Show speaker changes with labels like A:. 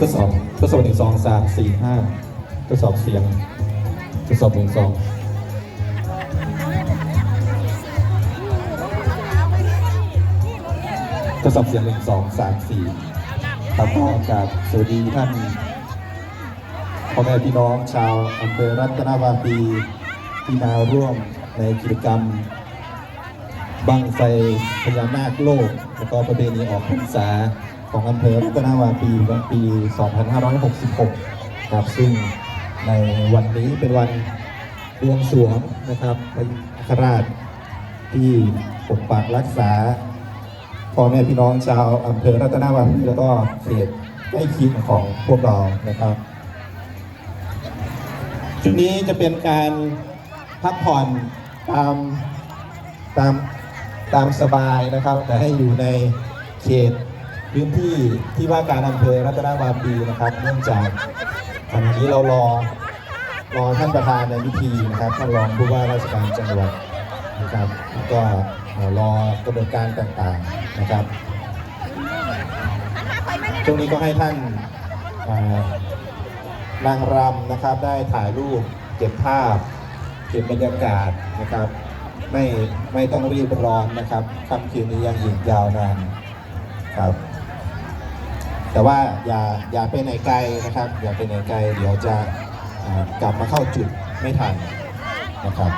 A: ทดสอบทดสอบหนึ่งสองสามสี่ห้าทดสอบเสียงทดสอบหนึ่งสองทดสอบเสียงหนึ่งสองสามสี่ครับก็กราบสวัสดีท่านพ่อแม่พี่น้องชาวอำเภอรัตนวาปีที่มาร่วมในกิจกรรม บังไฟพญานาคโลก แล้วก็ประเพณีออกพรรษา ของอำเภอรัตนาวาปีวันปี 2566 ครับ ซึ่งในวันนี้เป็นวันบวงสรวงนะครับพระครราชที่ปกปักรักษาพ่อแม่พี่น้องชาวอำเภอรัตนาวาปีแล้วก็เขตใกล้เคียงของพวกเรานะครับชุดนี้จะเป็นการพักผ่อนตามตามตามสบายนะครับ แต่ให้อยู่ในเขต พื้นที่ที่ว่าการอำเภอรัตนวาปีนะครับเนื่องจากขณะนี้เรารอรอท่านประธานในพิธีนะครับท่านรองผู้ว่าราชการจังหวัดนะครับแล้วก็รอกระบวนการต่างๆนะครับช่วงนี้ก็ให้ท่านนางรำนะครับได้ถ่ายรูปเก็บภาพ เก็บบรรยากาศนะครับ ไม่ไม่ต้องรีบร้อนนะครับค่ำคืนนี้ยังอีกยาวนานครับ แต่ว่าอย่าอย่าไปไหนไกลนะครับ อย่าไปไหนไกล เดี๋ยวจะกลับมาเข้าจุดไม่ทันนะครับ